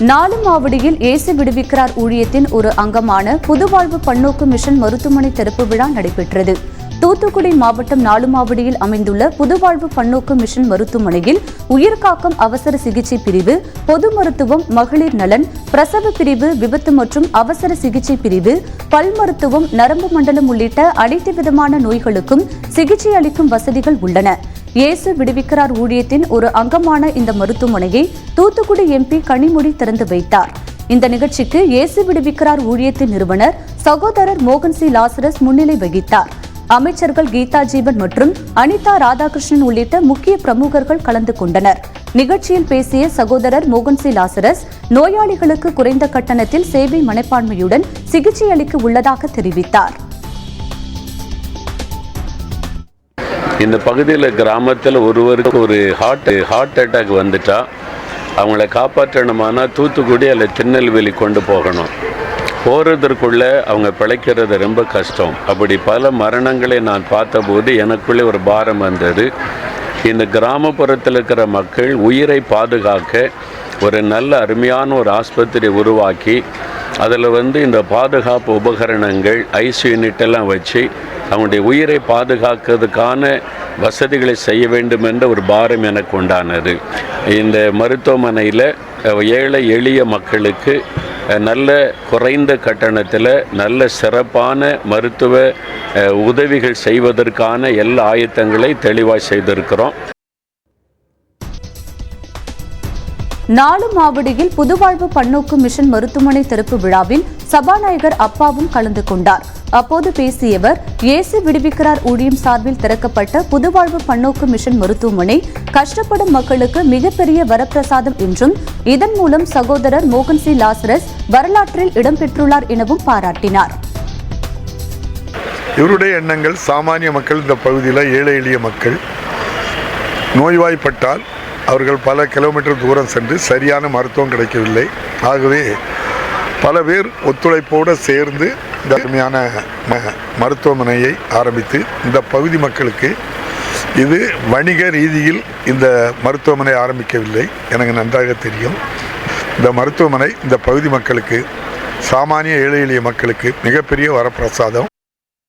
நாளும் ஆவடியில் இயேசு விடுவிக்கிறார் ஊழியத்தின் ஒரு அங்கமான புதுவாழ்வு பன்னோக்கு மிஷன் மருத்துவமனை திறப்பு விழா நடைபெற்றது. தூத்துக்குடி மாவட்டம் நாலுமாவடியில் அமைந்துள்ள புதுவாழ்வு பன்னோக்கு மிஷன் மருத்துவமனையில் உயிர்காக்கும் அவசர சிகிச்சை பிரிவு பொது மருத்துவம் மகளிர் நலன் பிரசவ பிரிவு விபத்து மற்றும் அவசர சிகிச்சை பிரிவு பல் மருத்துவம் நரம்பு மண்டலம் உள்ளிட்ட அனைத்து விதமான நோய்களுக்கும் சிகிச்சை அளிக்கும் வசதிகள் உள்ளன. இயேசு விடுவிக்கிறார் ஊழியத்தின் ஒரு அங்கமான இந்த மருத்துவமனையை தூத்துக்குடி எம்பி கனிமொழி திறந்து வைத்தார். இந்த நிகழ்ச்சிக்கு இயேசு விடுவிக்கிறார் ஊழியத்தின் நிறுவனர் சகோதரர் மோகன் சி. லாசரஸ் முன்னிலை வகித்தார். அமைச்சர்கள் கீதா ஜீவன் மற்றும் அனிதா ராதாகிருஷ்ணன் உள்ளிட்ட முக்கிய பிரமுகர்கள் கலந்து கொண்டனர். நிகழ்ச்சியில் பேசிய சகோதரர் மோகன் சி. லாசரஸ் நோயாளிகளுக்கு குறைந்த கட்டணத்தில் சேவை மனப்பான்மையுடன் சிகிச்சை அளிக்க உள்ளதாக தெரிவித்தார். இந்த பகுதியில் கிராமத்தில் ஒருவருக்கு ஒரு ஹார்ட் ஹார்ட் அட்டாக் வந்துட்டா அவங்கள காப்பாற்றணுமானா தூத்துக்குடி அல்ல திருநெல்வேலி கொண்டு போகணும். போகிறதற்குள்ளே அவங்க பிழைக்கிறது ரொம்ப கஷ்டம். அப்படி பல மரணங்களை நான் பார்த்தபோது எனக்குள்ளே ஒரு பாரம் வந்தது. இந்த கிராமப்புறத்தில் இருக்கிற மக்கள் உயிரை பாதுகாக்க ஒரு நல்ல அருமையான ஒரு ஆஸ்பத்திரி உருவாக்கி அதில் வந்து இந்த பாதுகாப்பு உபகரணங்கள் ஐசி யூனிட் எல்லாம் வச்சு அவனுடைய உயிரை பாதுகாக்கிறதுக்கான வசதிகளை செய்ய வேண்டும் என்ற ஒரு பாரம் எனக்கு உண்டானது. இந்த மருத்துவமனையில் ஏழை எளிய மக்களுக்கு நல்ல குறைந்த கட்டணத்தில் நல்ல சிறப்பான மருத்துவ உதவிகள் செய்வதற்கான எல்லா ஆயத்தங்களை தெளிவாக செய்திருக்கிறோம். நாலு மாவடியில் புதுவாழ்வு பன்னோக்கு மிஷன் மருத்துவமனை திறப்பு விழாவில் சபாநாயகர் அப்பாவும் கலந்து கொண்டார். அப்போது பேசியவர் இயேசு விடுவிக்கிறார் ஊழியம் சார்பில் திறக்கப்பட்ட புதுவாழ்வு பன்னோக்கு மிஷன் மருத்துவமனை கஷ்டப்படும் மக்களுக்கு மிகப்பெரிய வரப்பிரசாதம் என்றும் இதன் மூலம் சகோதரர் மோகன் சி. லாசரஸ் வரலாற்றில் இடம்பெற்றுள்ளார் எனவும் பாராட்டினார். இவருடைய எண்ணங்கள் சாமானிய மக்கள் இந்த பகுதியில் ஏழை எளிய மக்கள் நோய்வாய்ப்பட்டால் அவர்கள் பல கிலோமீட்டர் தூரம் சென்று சரியான மருத்துவம் கிடைக்கவில்லை. ஆகவே பல பேர் ஒத்துழைப்போடு சேர்ந்து இந்த அருமையான ம- மருத்துவமனையை ஆரம்பித்து இந்த பகுதி மக்களுக்கு இது வணிக ரீதியில் இந்த மருத்துவமனை ஆரம்பிக்கவில்லை. எனக்கு நன்றாக தெரியும். இந்த மருத்துவமனை இந்த பகுதி மக்களுக்கு சாமானிய ஏழை எளிய மக்களுக்கு மிகப்பெரிய வரப்பிரசாதம்.